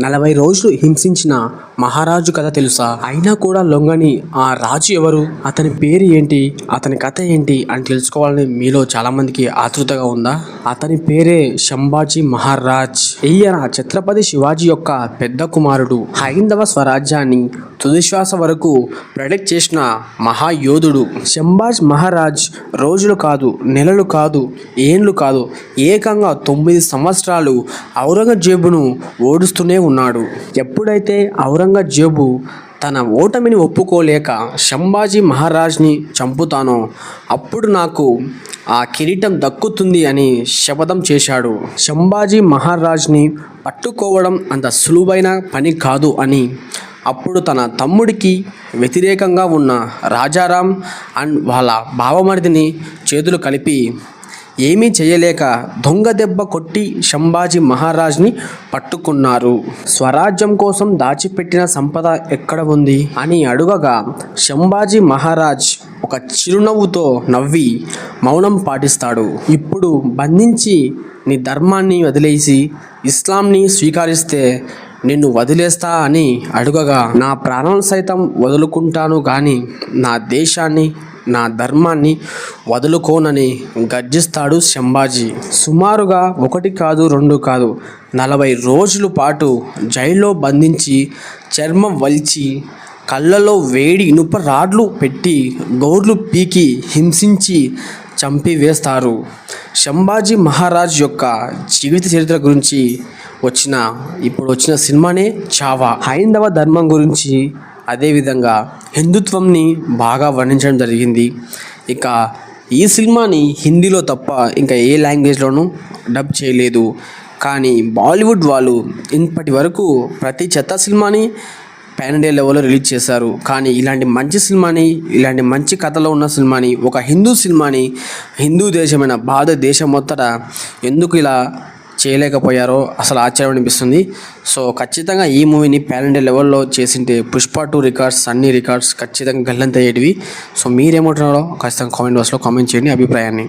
నలభై రోజులు హింసించిన మహారాజు కథ తెలుసా? అయినా కూడా లొంగని ఆ రాజు ఎవరు? అతని పేరు ఏంటి? అతని కథ ఏంటి? అని తెలుసుకోవాలని మీలో చాలా మందికి ఆతృతగా ఉందా? అతని పేరే శంభాజీ మహారాజ్. ఈయన ఛత్రపతి శివాజీ యొక్క పెద్ద కుమారుడు. హైందవ స్వరాజ్యాన్ని తుదిశ్వాస వరకు ప్రొటెక్ట్ చేసిన మహాయోధుడు. శంభాజ్ మహారాజ్ రోజులు కాదు నెలలు కాదు ఏండ్లు కాదు ఏకంగా తొమ్మిది సంవత్సరాలు ఔరంగజేబును ఓడుస్తూనే ఉన్నాడు. ఎప్పుడైతే ఔరంగజేబు తన ఓటమిని ఒప్పుకోలేక శంభాజీ మహారాజ్ని చంపుతానో అప్పుడు నాకు ఆ కిరీటం దక్కుతుంది అని శపథం చేశాడు. శంభాజీ మహారాజ్ని పట్టుకోవడం అంత సులువైన పని కాదు అని అప్పుడు తన తమ్ముడికి వ్యతిరేకంగా ఉన్న రాజారాం అండ్ వాళ్ళ బావమరిదిని చేతులు కలిపి ఏమీ చేయలేక దొంగ దెబ్బ కొట్టి శంభాజీ మహారాజ్ని పట్టుకున్నారు. స్వరాజ్యం కోసం దాచిపెట్టిన సంపద ఎక్కడ ఉంది? అని అడుగగా శంభాజీ మహారాజ్ ఒక చిరునవ్వుతో నవ్వి మౌనం పాటిస్తాడు. ఇప్పుడు బంధించి నీ ధర్మాన్ని వదిలేసి ఇస్లాంని స్వీకరిస్తే నిన్ను వదిలేస్తా అని అడుగగా నా ప్రాణాలు సైతం వదులుకుంటాను కానీ నా దేశాన్ని నా ధర్మాన్ని వదులుకోనని గర్జిస్తాడు శంభాజీ. సుమారుగా ఒకటి కాదు రెండు కాదు నలభై రోజుల పాటు జైల్లో బంధించి చర్మం వలిచి కళ్ళలో వేడి ఇనుప రాడ్లు పెట్టి గోర్లు పీకి హింసించి చంపివేస్తారు. శంభాజీ మహారాజ్ యొక్క జీవిత చరిత్ర గురించి వచ్చిన ఇప్పుడు వచ్చిన సినిమానే చావా. హైందవ ధర్మం గురించి అదేవిధంగా హిందుత్వంని బాగా వర్ణించడం జరిగింది. ఇక ఈ సినిమాని హిందీలో తప్ప ఇంకా ఏ లాంగ్వేజ్లోనూ డబ్ చేయలేదు. కానీ బాలీవుడ్ వాళ్ళు ఇప్పటి వరకు ప్రతి చెత్త సినిమాని పాన్ ఇండియా లెవెల్లో రిలీజ్ చేశారు. కానీ ఇలాంటి మంచి సినిమాని ఇలాంటి మంచి కథలో ఉన్న సినిమాని ఒక హిందూ సినిమాని హిందూ దేశమైన భారతదేశం మొత్తట ఎందుకు ఇలా చేయలేకపోయారో అసలు ఆశ్చర్యం అనిపిస్తుంది. సో ఖచ్చితంగా ఈ మూవీని ప్యాలెండే లెవెల్లో చేసింటే పుష్ప టూ రికార్డ్స్ అన్ని రికార్డ్స్ ఖచ్చితంగా గల్లంతయ్యేటివి. సో మీరేమంటున్నారో ఖచ్చితంగా కామెంట్ బాక్స్లో కామెంట్ చేయండి అభిప్రాయాన్ని.